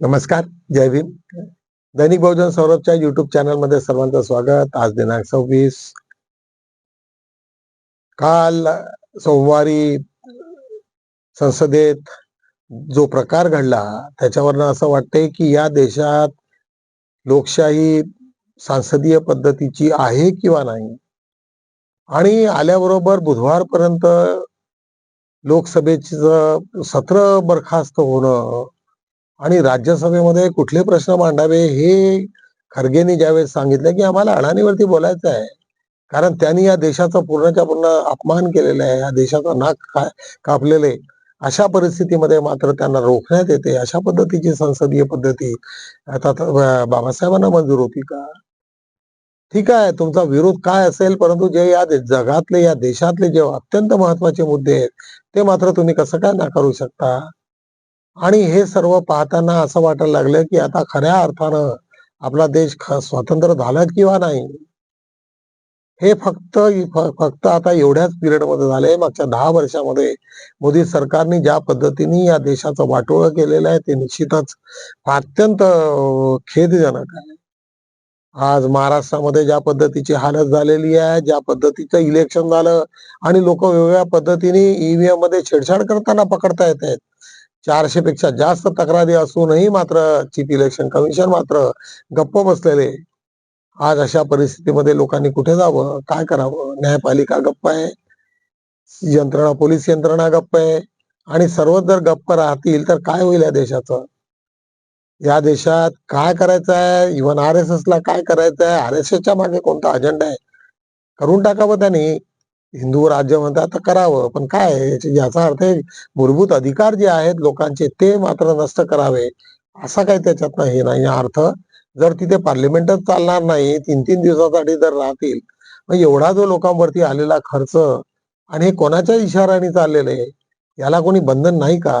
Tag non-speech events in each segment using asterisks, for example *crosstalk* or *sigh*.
नमस्कार जय भीम. दैनिक बहुजन सौरभच्या युट्यूब चॅनलमध्ये सर्वांचं स्वागत. आज दिनांक सव्वीस. काल सोमवारी संसदेत जो प्रकार घडला त्याच्यावरनं असं वाटतंय की या देशात लोकशाही सांसदीय पद्धतीची आहे किंवा नाही? आणि आल्याबरोबर बुधवारपर्यंत लोकसभेचं सत्र बरखास्त होणं आणि राज्यसभेमध्ये कुठले प्रश्न मांडावे हे खरगेंनी ज्यावेळेस सांगितलं की आम्हाला अडाणीवरती बोलायचं आहे. कारण त्यांनी या देशाचा पूर्णच्या पूर्ण अपमान केलेला आहे या देशाचा नाक कापलेले कापलेलं. आहे अशा परिस्थितीमध्ये मात्र त्यांना रोखण्यात येते. अशा पद्धतीची संसदीय पद्धती आता तर, बाबासाहेबांना मंजूर होती का? ठीक आहे तुमचा विरोध काय असेल? परंतु जे या जगातले या देशातले जे अत्यंत महत्त्वाचे मुद्दे आहेत ते मात्र तुम्ही कसं काय नाकारू शकता? आणि हे सर्व पाहताना असं वाटायला लागलं की आता खऱ्या अर्थानं आपला देश स्वतंत्र झाला किंवा नाही? हे फक्त फक्त आता एवढ्याच पिरियडमध्ये झाले मागच्या दहा वर्षामध्ये मोदी सरकारने ज्या पद्धतीने या देशाचं वाटोळं केलेलं आहे ते निश्चितच अत्यंत खेदजनक आहे. आज महाराष्ट्रामध्ये ज्या पद्धतीची हालत झालेली आहे ज्या पद्धतीचं इलेक्शन झालं आणि लोक वेगवेगळ्या पद्धतीने ईव्हीएममध्ये छेडछाड करताना पकडता येत आहेत. चारशे पेक्षा जास्त तक्रारी असूनही मात्र चीफ इलेक्शन कमिशन मात्र गप्प बसलेले. आज अशा परिस्थितीमध्ये लोकांनी कुठे जावं? काय करावं? न्यायपालिका गप्प आहे. यंत्रणा पोलीस यंत्रणा गप्प आहे. आणि सर्वच जर गप्प राहतील तर काय होईल या देशाचं? या देशात काय करायचं आहे? इव्हन आर एस एस ला काय करायचं आहे? आर एस च्या मागे कोणता अजेंडा आहे? करून टाकावं त्यांनी. हिंदू राज्य म्हणतात तर करावं. पण काय याचा अर्थ आहे मूलभूत अधिकार जे आहेत लोकांचे ते मात्र नष्ट करावे. असा काही त्याच्यात हे नाही अर्थ जर तिथे पार्लिमेंटच चालणार नाही तीन तीन दिवसासाठी जर राहतील मग एवढा जो लोकांवरती आलेला खर्च आणि हे कोणाच्या इशाराने चाललेलं आहे? याला कोणी बंधन नाही का?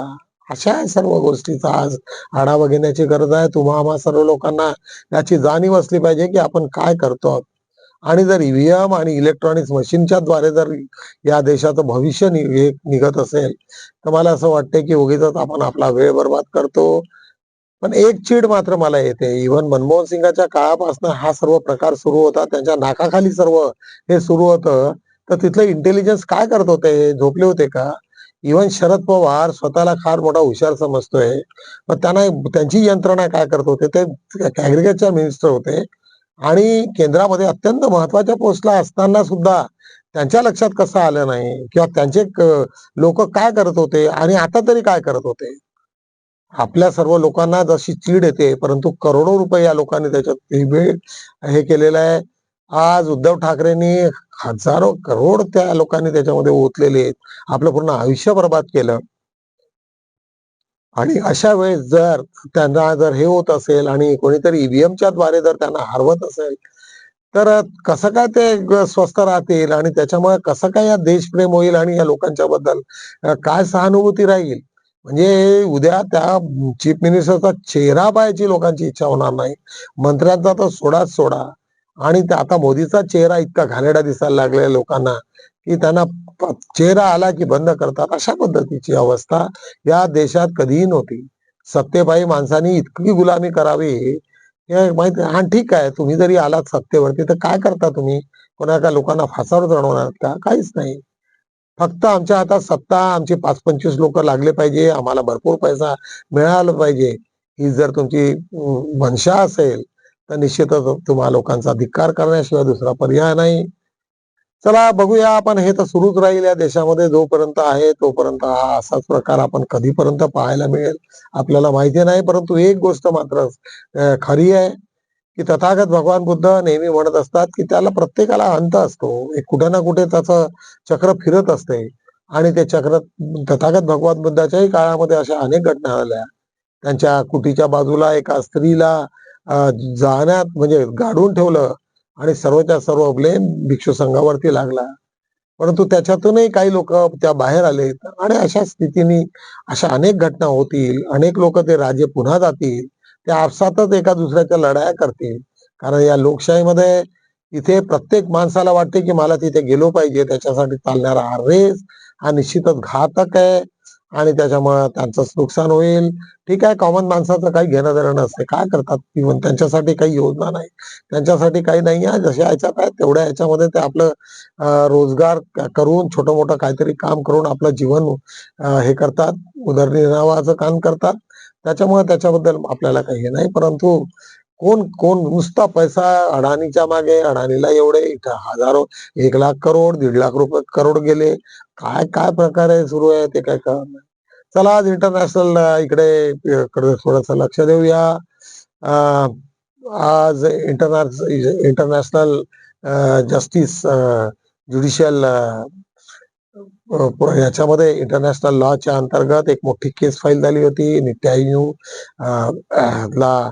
अशा सर्व गोष्टीचा. आज आढावा घेण्याची गरज आहे. तुम्हा आम्हा सर्व लोकांना याची जाणीव असली पाहिजे की आपण काय करतो? आहोत. आणि जर ईव्हीएम आणि इलेक्ट्रॉनिक्स मशीनच्या द्वारे जर या देशाचं भविष्य हे निघत असेल तर मला असं वाटतंय की उगीच आपण आपला वेळ बर्बाद करतो. पण एक चीड मात्र मला येते. इव्हन मनमोहन सिंगाच्या काळापासून हा सर्व प्रकार सुरू होता. त्यांच्या नाकाखाली सर्व हे सुरू होतं. तर तिथलं इंटेलिजन्स काय करत होते झोपले होते का? इव्हन शरद पवार स्वतःला फार मोठा हुशार समजतोय. मग त्यांना त्यांची यंत्रणा काय करत होते? ते ऍग्रिकल्चर मिनिस्टर होते. आणि केंद्रामध्ये अत्यंत महत्त्वाच्या पोस्टला असताना सुद्धा त्यांच्या लक्षात कसं आलं नाही? किंवा त्यांचे लोक काय करत होते आणि आता तरी काय करत होते? आपल्या सर्व लोकांना जशी चीड येते परंतु करोडो रुपये या लोकांनी त्याच्यात हे हे केलेलं आहे. आज उद्धव ठाकरेंनी हजारो करोड त्या लोकांनी त्याच्यामध्ये ओतलेले आहेत. आपलं पूर्ण आयुष्य बर्बाद केलं. आणि अशा वेळेस जर त्यांना जर हे होत असेल आणि कोणीतरी ईव्हीएमच्या द्वारे जर त्यांना हरवत असेल तर कसं काय ते स्वस्त स्वस्थ राहतील आणि त्याच्यामुळे कसं काय या देशप्रेम होईल आणि या लोकांच्या बद्दल काय सहानुभूती राहील? म्हणजे उद्या त्या चीफ मिनिस्टरचा चेहरा पाहायची लोकांची इच्छा होणार नाही. मंत्र्यांचा तर सोडाच सोडा. आणि आता मोदीचा चेहरा इतका घाणेरडा दिसायला लागलाय लोकांना की त्यांना चेहरा आला की बंद करतात अशा पद्धतीची अवस्था या देशात कधीही नव्हती. सत्तेबाई माणसांनी इतकी गुलामी करावी हे माहिती हा ठीक आहे तुम्ही जरी आलात सत्तेवरती तर काय करता तुम्ही? कोणा लोकांना फासावर जणवणार का? काहीच नाही. फक्त आमच्या हातात सत्ता आमचे पाच पंचवीस लोक लागले पाहिजे आम्हाला भरपूर पैसा मिळाला पाहिजे. ही जर तुमची मनशा असेल तर निश्चितच तुम्हा लोकांचा धिक्कार करण्याशिवाय दुसरा पर्याय नाही. चला बघूया आपण. हे तर सुरूच राहील या देशामध्ये. जोपर्यंत आहे तोपर्यंत हा असाच प्रकार आपण कधीपर्यंत पाहायला मिळेल आपल्याला माहिती नाही. परंतु एक गोष्ट मात्र खरी आहे की तथागत भगवान बुद्ध नेहमी म्हणत असतात की त्याला प्रत्येकाला अंत असतो. एक कुठे ना कुठे त्याचं चक्र फिरत असते. आणि ते चक्र तथागत भगवान बुद्धाच्याही काळामध्ये अशा अनेक घटना झाल्या. त्यांच्या कुटीच्या बाजूला एका स्त्रीला जाण्यात म्हणजे गाडून ठेवलं. आणि सर्वच्या सर्व ब्लेम भिक्षू संघावरती लागला. परंतु त्याच्यातूनही काही लोक त्या बाहेर आले. आणि अशा स्थितीने अशा अनेक घटना होतील. अनेक लोक ते राजे पुन्हा जातील. ते आपसातच एका दुसऱ्याच्या लढाया करतील. कारण या लोकशाहीमध्ये इथे प्रत्येक माणसाला वाटते की मला तिथे गेलो पाहिजे. त्याच्यासाठी चालणारा हा रेस हा निश्चितच घातक आहे. आणि त्याच्यामुळे त्यांचंच नुकसान होईल. ठीक आहे कॉमन माणसाचं काही घेणं देणं नसते. काय करतात? इव्हन त्यांच्यासाठी काही योजना नाही. त्यांच्यासाठी काही नाही आहे. जशा याच्यात आहे तेवढ्या याच्यामध्ये ते आपलं रोजगार करून छोटं मोठं काहीतरी काम करून आपलं जीवन हे करतात. उदरनिर्वाहाचं काम करतात. त्याच्यामुळे त्याच्याबद्दल आपल्याला काही हे नाही. परंतु कोण कोण नुसता पैसा अडाणीच्या मागे अडाणीला एवढे हजारो एक लाख करोड दीड लाख रुपये करोड गेले. काय काय प्रकारे सुरू आहे ते काय कळत नाही. चला आज इंटरनॅशनल इकडे थोडस लक्ष देऊया. आज इंटरनॅशनल इंटरनॅशनल जस्टिस ज्युडिशियल याच्यामध्ये इंटरनॅशनल लॉच्या अंतर्गत एक मोठी केस फाईल झाली होती. नित्यायू ला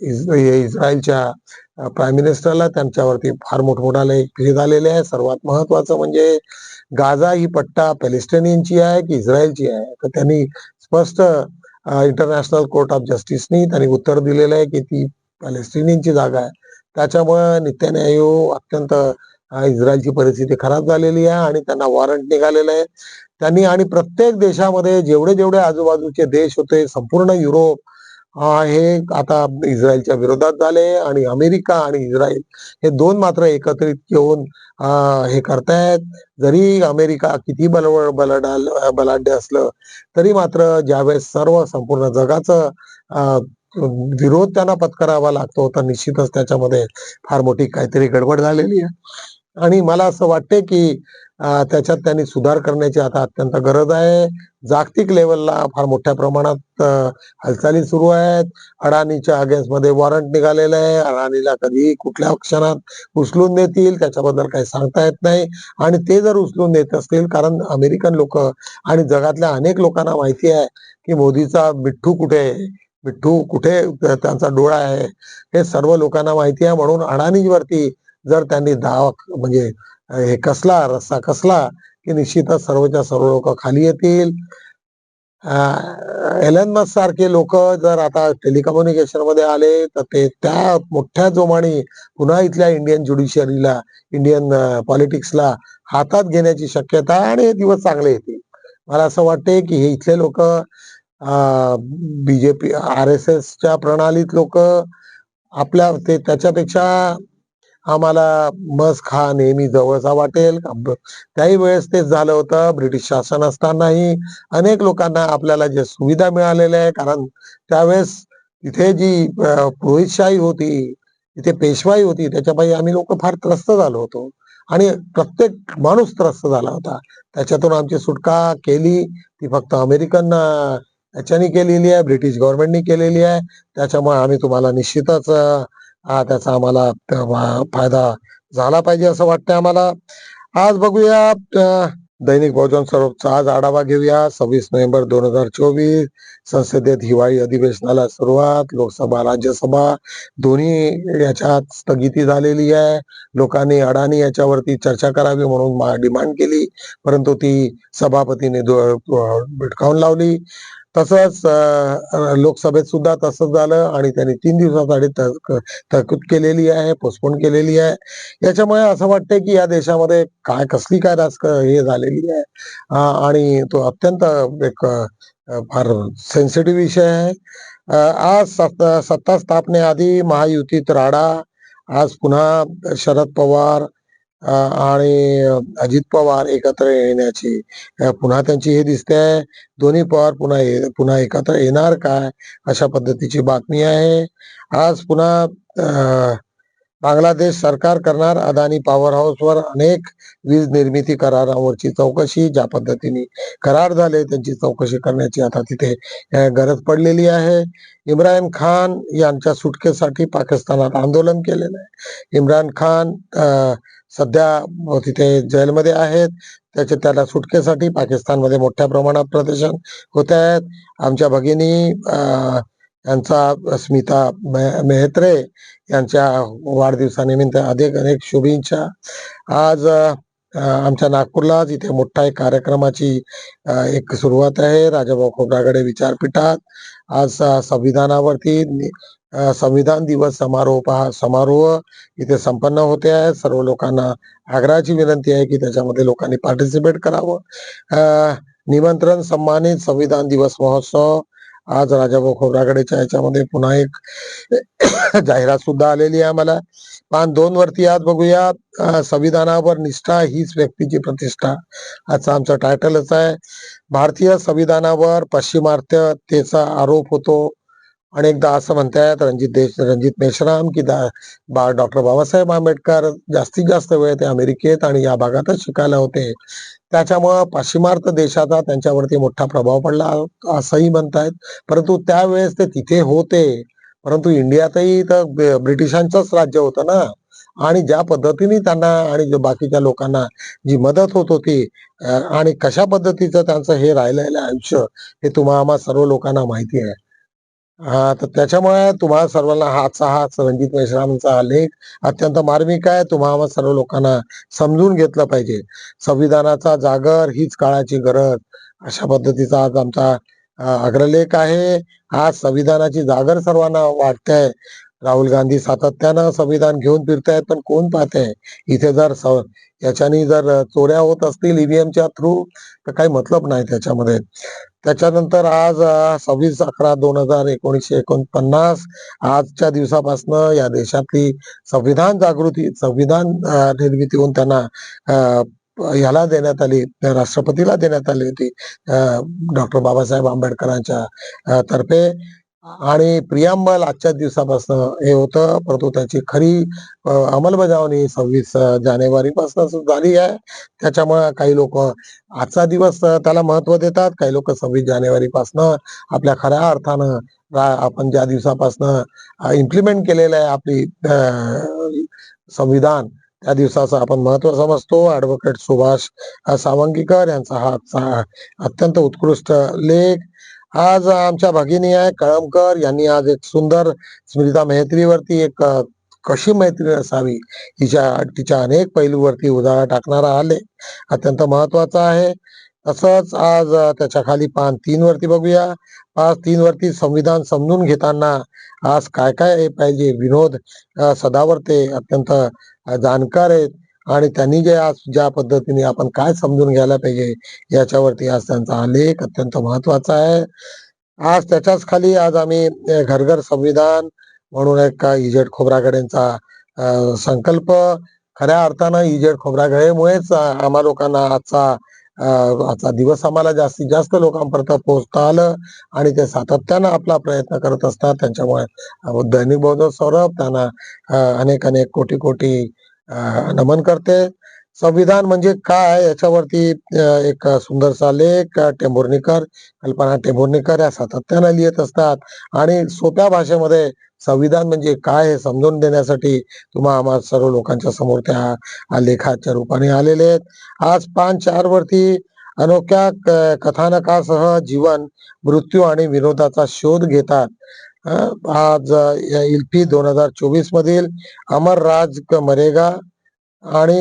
इस्रायलच्या प्राईम मिनिस्टरला त्यांच्यावरती फार मोठमोठाले भेद झालेले आहे. सर्वात महत्वाचं म्हणजे गाझा ही पट्टा पॅलेस्टिनियनची आहे की इस्रायलची आहे? तर त्यांनी स्पष्ट इंटरनॅशनल कोर्ट ऑफ जस्टिसनी त्यांनी उत्तर दिलेलं आहे की ती पॅलेस्टिनियनची जागा आहे. त्याच्यामुळे नित्यान्यायू अत्यंत इस्रायलची परिस्थिती खराब झालेली आहे आणि त्यांना वॉरंट निघालेलं आहे. त्यांनी आणि प्रत्येक देशामध्ये जेवढे जेवढे आजूबाजूचे देश होते संपूर्ण युरोप हा हे आता इस्रायलच्या विरोधात झाले आणि अमेरिका आणि इस्रायल हे दोन मात्र एकत्रित येऊन हे करतायत. जरी अमेरिका किती बलवळ बलडाल बलाढ्य असलं तरी मात्र ज्यावेळेस सर्व संपूर्ण जगाचं विरोध त्यांना पत्करावा लागतो तर निश्चितच त्याच्यामध्ये फार मोठी काहीतरी गडबड झालेली आहे. आणि मला असं वाटते की त्याच्यात त्यांनी सुधार करण्याची आता अत्यंत गरज आहे. जागतिक लेवलला फार मोठ्या प्रमाणात हालचाली सुरू आहेत. अडाणीच्या अगेन्स्टमध्ये वॉरंट निघालेलं आहे. अडाणीला कधी कुठल्या क्षणात उचलून देतील त्याच्याबद्दल काही सांगता येत नाही. आणि ते जर उचलून देत असतील कारण अमेरिकन लोक आणि जगातल्या अनेक लोकांना माहिती आहे की मोदीचा मिठ्ठू कुठे आहे? मिठ्ठू कुठे त्यांचा डोळा आहे? हे सर्व लोकांना माहिती आहे. म्हणून अडाणीवरती जर त्यांनी दावा म्हणजे हे कसला रस्सा कसला की निश्चितच सर्वच्या सर्व लोक खाली येतील. एलन मस्क सारखे लोक जर आता टेलिकम्युनिकेशनमध्ये आले तर ते त्या मोठ्या जोमाने पुन्हा इथल्या इंडियन ज्युडिशियरीला इंडियन पॉलिटिक्सला हातात घेण्याची शक्यता आणि हे दिवस चांगले येतील. मला असं वाटते की हे इथले लोक बीजेपी आर एस एसच्या प्रणालीत लोक आपल्या ते त्याच्यापेक्षा आम्हाला मस खा नेहमी जवळचा वाटेल. त्याही वेळेस तेच झालं होतं. ब्रिटिश शासन असतानाही अनेक लोकांना आपल्याला जे सुविधा मिळालेल्या आहे कारण त्यावेळेस तिथे जी पुरोहितशाही होती तिथे पेशवाई होती त्याच्यापायी आम्ही लोक फार त्रस्त झालो होतो. आणि प्रत्येक माणूस त्रस्त झाला होता. त्याच्यातून आमची सुटका केली. ती फक्त अमेरिकन याच्यानी केलेली आहे ब्रिटिश गव्हर्नमेंटनी केलेली आहे. त्याच्यामुळे आम्ही तुम्हाला निश्चितच हा त्याचा आम्हाला फायदा झाला पाहिजे असं वाटतं आम्हाला. आज बघूया दैनिक बहुजन स्वरूपचा आज आढावा घेऊया. सव्वीस नोव्हेंबर दोन हजार चोवीस संसदेत हिवाळी अधिवेशनाला सुरुवात लोकसभा राज्यसभा दोन्ही याच्यात स्थगिती झालेली आहे. लोकांनी अडाणी याच्यावरती चर्चा करावी म्हणून डिमांड केली परंतु ती सभापतीने दो- भिटकावून लावली. तसंच लोकसभेत सुद्धा तसंच झालं आणि त्यांनी तीन दिवसासाठी तहक- तरतूद केलेली आहे पोस्टपोन केलेली आहे. याच्यामुळे असं वाटतंय की या देशामध्ये काय कसली काय राजक हे झालेली आहे. आणि तो अत्यंत एक फार सेन्सिटिव्ह विषय आहे. आज सत्ता सत्ता स्थापनेआधी महायुतीत राडा आज पुन्हा शरद पवार आणि अजित पवार एकत्र येण्याची पुन्हा त्यांची हे दिसते. आहे दोन्ही पवार पुन्हा पुन्हा एकत्र येणार काय? अशा पद्धतीची बातमी आहे. आज पुन्हा अं, बांगलादेश सरकार करणार. अदानी पॉवर हाऊसवर अनेक वीज निर्मिती करारावरची चौकशी ज्या पद्धतीने करार झाले त्यांची चौकशी करण्याची आता तिथे गरज पडलेली आहे. इम्रान खान यांच्या सुटकेसाठी पाकिस्तानात आंदोलन केलेलं आहे. इम्रान खान अं, सध्या तिथे जेलमध्ये आहेत. त्याच्या त्याला सुटकेसाठी पाकिस्तानमध्ये मोठ्या प्रमाणात प्रदर्शन होत आहेत. आमच्या भगिनी यांचा स्मिता मे- मेहत्रे यांच्या वाढदिवसानिमित्त अनेक अनेक शुभेच्छा. आज आमच्या नागपूरला जिथे मोठा एक कार्यक्रमाची एक सुरुवात आहे. राजाभाऊ खोब्रागडे विचारपीठात. आज संविधानावरती संविधान दिवस समारोह हा समारोह इथे संपन्न होते आहे. सर्व लोकांना आग्रहाची विनंती आहे की त्याच्यामध्ये लोकांनी पार्टिसिपेट करावं. निमंत्रण सन्मानित संविधान दिवस महोत्सव. आज राजाभाऊ खोब्रागडेच्या याच्यामध्ये पुन्हा एक *coughs* जाहिरात सुद्धा आलेली आहे आम्हाला. पान दोन वरती आज बघूया. संविधानावर निष्ठा हीच व्यक्तीची प्रतिष्ठा. आजचं आमचं टायटलच आहे. भारतीय संविधानावर पश्चिमात्यतेचा आरोप होतो. अनेकदा असं म्हणतात रणजित देश रणजित मेश्राम की दा बा डॉक्टर बाबासाहेब आंबेडकर जास्तीत जास्त वेळ ते अमेरिकेत आणि या भागातच शिकायला होते. त्याच्यामुळं पाश्चिमार्थ देशाचा त्यांच्यावरती मोठा प्रभाव पडला असंही म्हणतायत. परंतु त्यावेळेस ते तिथे होते. परंतु इंडियातही तर ब्रिटिशांचंच राज्य होतं ना. आणि ज्या पद्धतीने त्यांना आणि बाकीच्या लोकांना जी मदत होत होती आणि कशा पद्धतीचं त्यांचं हे राहिलेलं आयुष्य हे तुम्हा आम्हा सर्व लोकांना माहिती आहे. हा तर त्याच्यामुळे तुम्हाला सर्वांना हाचा हा रणजित मेश्रामचा हा लेख अत्यंत मार्मिक आहे. तुम्हाला सर्व लोकांना समजून घेतलं पाहिजे. संविधानाचा जागर हीच काळाची गरज. अशा पद्धतीचा आज आमचा अग्रलेख आहे. आज संविधानाची जागर सर्वांना वाटते. राहुल गांधी सातत्यानं संविधान घेऊन फिरतायत पण कोण पाहते इथे जर याच्यानी जर चोऱ्या होत असतील ईव्हीएमच्या थ्रू तर काही मतलब नाही त्याच्यामध्ये. त्याच्यानंतर आज सव्वीस अकरा दोन हजार एकोणीसशे एकोणपन्नास आजच्या दिवसापासनं या देशातली संविधान जागृती संविधान निर्मिती होऊन त्यांना ह्याला देण्यात आली राष्ट्रपतीला देण्यात आली होती डॉक्टर बाबासाहेब आंबेडकरांच्या तर्फे. आणि प्रियांबल आजच्या दिवसापासून हे होतं परंतु त्याची खरी अंमलबजावणी सव्वीस जानेवारी पासून झाली आहे. त्याच्यामुळे काही लोक आजचा दिवस त्याला महत्त्व देतात. काही लोक सव्वीस जानेवारीपासून आपल्या खऱ्या अर्थानं आपण ज्या दिवसापासनं इम्प्लिमेंट केलेलं आहे आपली संविधान त्या दिवसाचं आपण महत्त्व समजतो. ऍडव्होकेट सुभाष सावंगीकर यांचा हा अत्यंत उत्कृष्ट लेख आज आमच्या भगिनी आहे कळमकर. यांनी आज एक सुंदर स्मृता मेहत्रीवरती एक कशी मैत्री असावी हिच्या तिच्या अनेक पैलूवरती उजाळा टाकणारा आले. अत्यंत महत्त्वाचा आहे. तसंच आज त्याच्याखाली पान तीन वरती बघूया. पाच तीन वरती संविधान समजून घेताना आज काय काय पाहिजे? विनोद सदावर्ते अत्यंत जाणकार आहेत. आणि त्यांनी जे आज ज्या पद्धतीने आपण काय समजून घ्यायला पाहिजे याच्यावरती आज त्यांचा आलेख अत्यंत महत्त्वाचा आहे. आज त्याच्याच खाली आज आम्ही घरघर संविधान म्हणून एक इजेड खोब्रागडेंचा संकल्प. खऱ्या अर्थानं इजेड खोब्रागडेमुळेच आम्हा लोकांना आजचा आजचा दिवस आम्हाला जास्तीत जास्त लोकांपर्यंत पोहोचता आलं आणि ते सातत्यानं आपला प्रयत्न करत असतात. त्यांच्यामुळे दैनिक बौद्ध सौरभ त्यांना अनेक अनेक कोटी कोटी नमन करते. संविधान म्हणजे काय? याच्यावरती एक सुंदरसा लेख टेंभुर्णीकर कल्पना टेंभुर्णीकर या सातत्यानं लिहित असतात. आणि सोप्या भाषेमध्ये संविधान म्हणजे काय हे समजून देण्यासाठी तुम्हा आम्हा सर्व लोकांच्या समोर त्या लेखाच्या रूपाने आलेले आहेत. आज पान चार वरती अनोख्या कथानकासह जीवन मृत्यू आणि विनोदाचा शोध घेतात. आज अं, या इल्फी दोन हजार चोवीस मधील अमर राज मरेगा आणि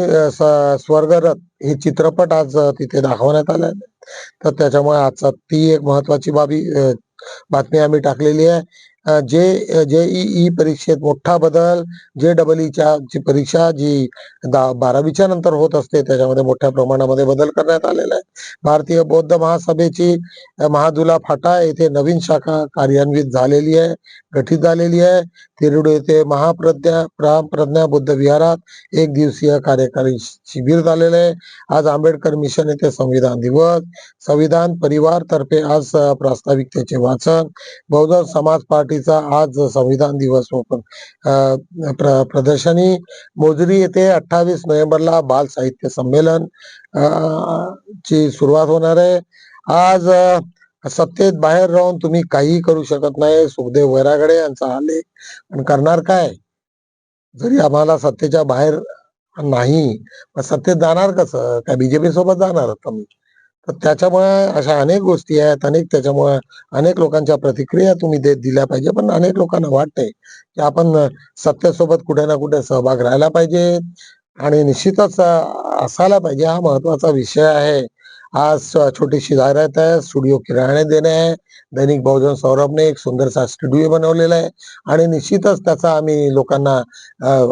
स्वर्गरथ हे चित्रपट आज तिथे दाखवण्यात आले तर त्याच्यामुळे आजचा ती एक महत्वाची बाबी बातमी आम्ही टाकलेली आहे. जे जे ई परीक्षेत मोठा बदल जे डबल ईच्या ची परीक्षा जी दा- बारावीच्या नंतर होत असते त्याच्यामध्ये मोठ्या प्रमाणामध्ये बदल करण्यात आलेला आहे. भारतीय बौद्ध महासभेची महादुला फाटा येथे नवीन शाखा कार्यान्वित झालेली आहे गठीत झालेली आहे. तिरुडू येथे महाप्रज्ञा प्रज्ञा बुद्ध विहारात एक दिवसीय कार्यकारी शिबिर झालेलं आहे. आज आंबेडकर मिशन येथे संविधान दिवस. संविधान परिवार तर्फे आज प्रास्ताविकतेचे वाचन. बहुजन समाज पार्टीचा आज संविधान दिवस ओपन प्र- प्रदर्शनी. मोजरी येथे अठ्ठावीस नोव्हेंबरला बाल साहित्य संमेलन ची सुरुवात होणार आहे. आज सत्तेत बाहेर राहून तुम्ही काहीही करू शकत नाही. सुखदेव वैरागडे यांचा हा लेख. पण करणार काय? जरी आम्हाला सत्तेच्या बाहेर नाही पण सत्तेत जाणार कसं? काय बीजेपी सोबत जाणार तुम्ही तर त्याच्यामुळे अशा अनेक गोष्टी आहेत. अनेक त्याच्यामुळे अनेक लोकांच्या प्रतिक्रिया तुम्ही देत दिल्या पाहिजे. पण अनेक लोकांना वाटतंय की आपण सत्तेसोबत कुठे ना कुठे सहभाग राहायला पाहिजे. आणि निश्चितच असायला पाहिजे. हा महत्त्वाचा विषय आहे. आज छोटीशी जाहिरात आहे स्टुडिओ किरायाने देणे आहे. दैनिक बहुजन सौरभने एक सुंदरसा स्टुडिओ बनवलेला आहे. आणि निश्चितच त्याचा आम्ही लोकांना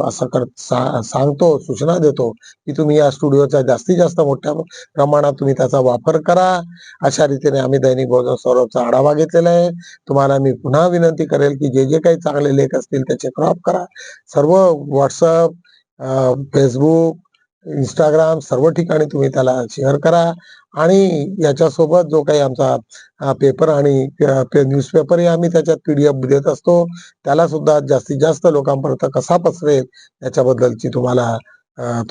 असं कर सा- सांगतो सूचना देतो की तुम्ही या स्टुडिओचा जास्तीत जास्त मोठ्या प्रमाणात तुम्ही त्याचा वापर करा. अशा रीतीने आम्ही दैनिक बहुजन सौरभचा आढावा घेतलेला आहे. तुम्हाला मी पुन्हा विनंती करेल की जे जे काही चांगले लेख असतील त्याचे क्रॉप करा. सर्व व्हॉट्सअप फेसबुक इंस्टाग्राम सर्व ठिकाणी तुम्ही त्याला शेअर करा. आणि याच्यासोबत जो काही आमचा पेपर आणि न्यूजपेपरही आम्ही त्याच्यात पीडीएफ देत असतो. त्याला सुद्धा जास्तीत जास्त लोकांपर्यंत कसा पसरेल याच्याबद्दलची तुम्हाला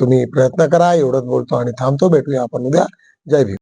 तुम्ही प्रयत्न करा. एवढंच बोलतो आणि थांबतो. भेटूया आपण उद्या. जय भीम.